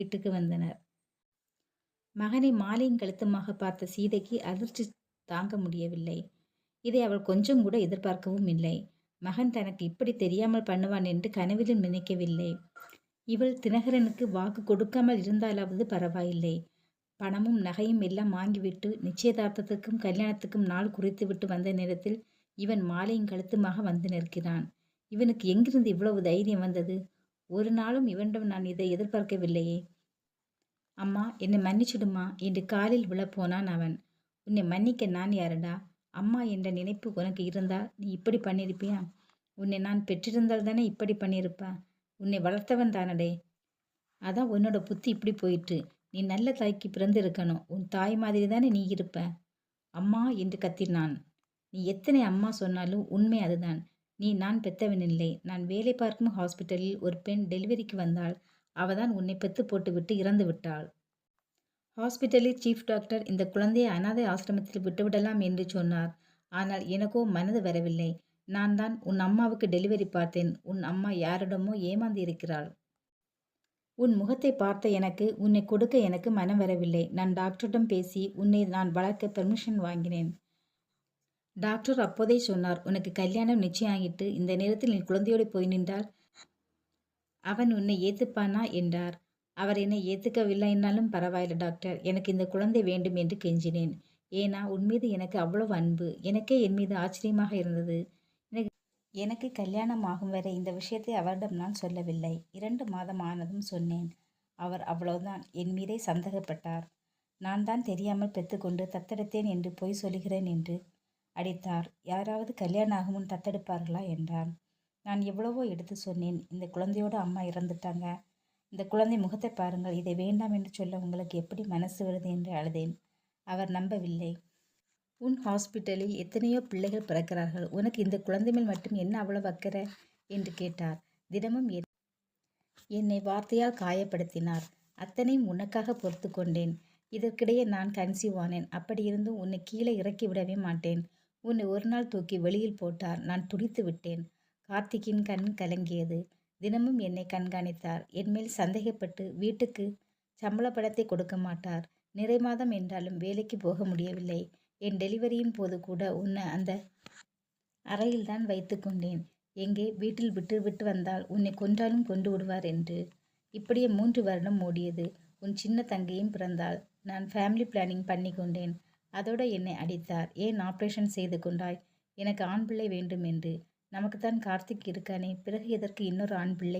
வீட்டுக்கு வந்தனர். மகனை மாலையும் கழுத்துமாக பார்த்த சீதைக்கு அதிர்ச்சி தாங்க முடியவில்லை. இதை அவள் கொஞ்சம் கூட எதிர்பார்க்கவும் இல்லை. மகன் தனக்கு இப்படி தெரியாமல் பண்ணுவான் என்று கனவிலும் நினைக்கவில்லை. இவள் தினகரனுக்கு வாக்கு கொடுக்காமல் இருந்தாலாவது பரவாயில்லை. பணமும் நகையும் எல்லாம் வாங்கிவிட்டு நிச்சயதார்த்தத்துக்கும் கல்யாணத்துக்கும் நாள் குறித்துவிட்டு வந்த நேரத்தில் இவன் மாலையும் கழுத்துமாக வந்து நிற்கிறான். இவனுக்கு எங்கிருந்து இவ்வளவு தைரியம் வந்தது? ஒரு நாளும் இவனிடம் நான் இதை எதிர்பார்க்கவில்லையே. அம்மா என்னை மன்னிச்சிடுமா என்று காலில் விழப்போனான் அவன். உன்னை மன்னிக்க நான் யாருடா? அம்மா என்ற நினைப்பு உனக்கு இருந்தா நீ இப்படி பண்ணியிருப்பியா? உன்னை நான் பெற்றிருந்தால் தானே இப்படி பண்ணியிருப்ப. உன்னை வளர்த்தவன் தானடே. அதான் உன்னோட புத்தி இப்படி போயிட்டு நீ நல்ல தாய்க்கு பிறந்திருக்கணும். உன் தாய் மாதிரி தானே நீ இருப்ப. அம்மா என்று கத்தினான். நீ எத்தனை அம்மா சொன்னாலும் உண்மை அதுதான். நீ நான் பெத்தவனில்லை. நான் வேலை பார்க்கும் ஹாஸ்பிட்டலில் ஒரு பெண் டெலிவரிக்கு வந்தாள். அவதான் உன்னை பெத்து போட்டுவிட்டு இறந்து விட்டாள். ஹாஸ்பிட்டலில் சீஃப் டாக்டர் இந்த குழந்தையை அனாதை ஆசிரமத்தில் விட்டுவிடலாம் என்று சொன்னார். ஆனால் எனக்கோ மனது வரவில்லை. நான் தான் உன் அம்மாவுக்கு டெலிவரி பார்த்தேன். உன் அம்மா யாரிடமோ ஏமாந்து இருக்கிறாள். உன் முகத்தை பார்த்த எனக்கு உன்னை கொடுக்க எனக்கு மனம் வரவில்லை. நான் டாக்டரிடம் பேசி உன்னை நான் வளர்க்க பெர்மிஷன் வாங்கினேன். டாக்டர் அப்போதே சொன்னார் உனக்கு கல்யாணம் நிச்சயம் ஆகிட்டு இந்த நேரத்தில் நீ குழந்தையோடு போய் நின்றால் அவன் உன்னை ஏத்துப்பானா என்றார். அவர் என்னை ஏத்துக்கவில்லைன்னாலும் பரவாயில்லை டாக்டர். எனக்கு இந்த குழந்தை வேண்டும் என்று கெஞ்சினேன். ஏன்னா உன் மீது எனக்கு அவ்வளவு அன்பு. எனக்கே என் மீது ஆச்சரியமாக இருந்தது. எனக்கு எனக்கு கல்யாணம் ஆகும் வரை இந்த விஷயத்தை அவரிடம் நான் சொல்லவில்லை. இரண்டு மாதம் ஆனதும் சொன்னேன். அவர் அவ்வளவுதான் என் மீதே சந்தேகப்பட்டார். நான் தான் தெரியாமல் பெற்றுக்கொண்டு தத்தெடுத்தேன் என்று பொய் சொல்லுகிறேன் என்று அடித்தார். யாராவது கல்யாணம் ஆகும்னு தத்தெடுப்பார்களா என்றான். நான் எவ்வளவோ எடுத்து சொன்னேன். இந்த குழந்தையோட அம்மா இறந்துட்டாங்க. இந்த குழந்தை முகத்தை பாருங்கள். இதை வேண்டாம் என்று சொல்ல உங்களுக்கு எப்படி மனசு வருது என்று அழுதேன். அவர் நம்பவில்லை. உன் ஹாஸ்பிட்டலில் எத்தனையோ பிள்ளைகள் பிறக்கிறார்கள். உனக்கு இந்த குழந்தை மேல் மட்டும் என்ன அவ்வளவு அக்கறை? என்று கேட்டார். தினமும் என்னை வார்த்தையால் காயப்படுத்தினார். அத்தனையும் உனக்காக பொறுத்து கொண்டேன். இதற்கிடையே நான் கன்சீவ் ஆனேன். அப்படியிருந்தும் உன்னை கீழே இறக்கி விடவே மாட்டேன். உன்னை ஒரு நாள் தூக்கி வெளியில் போட்டார். நான் துடித்து விட்டேன். கார்த்திக்கின் கண் கலங்கியது. தினமும் என்னை கண்காணித்தார். என்மேல் சந்தேகப்பட்டு வீட்டுக்கு சம்பள படத்தை கொடுக்க மாட்டார். நிறை மாதம் என்றாலும் வேலைக்கு போக முடியவில்லை. என் டெலிவரியின் போது கூட உன்னை அந்த அறையில்தான் வைத்து கொண்டேன். எங்கே வீட்டில் விட்டு விட்டு வந்தால் உன்னை கொன்றாலும் கொண்டு விடுவார் என்று. இப்படியே மூன்று வருடம் ஓடியது. உன் சின்ன தங்கையும் பிறந்தாள். நான் ஃபேமிலி பிளானிங் பண்ணி கொண்டேன். அதோட என்னை அடித்தார். ஏன் ஆப்ரேஷன் செய்து கொண்டாய்? எனக்கு ஆண் பிள்ளை வேண்டும் என்று. நமக்குத்தான் கார்த்திக் இருக்கானே பிறகு எதற்கு இன்னொரு ஆண் பிள்ளை?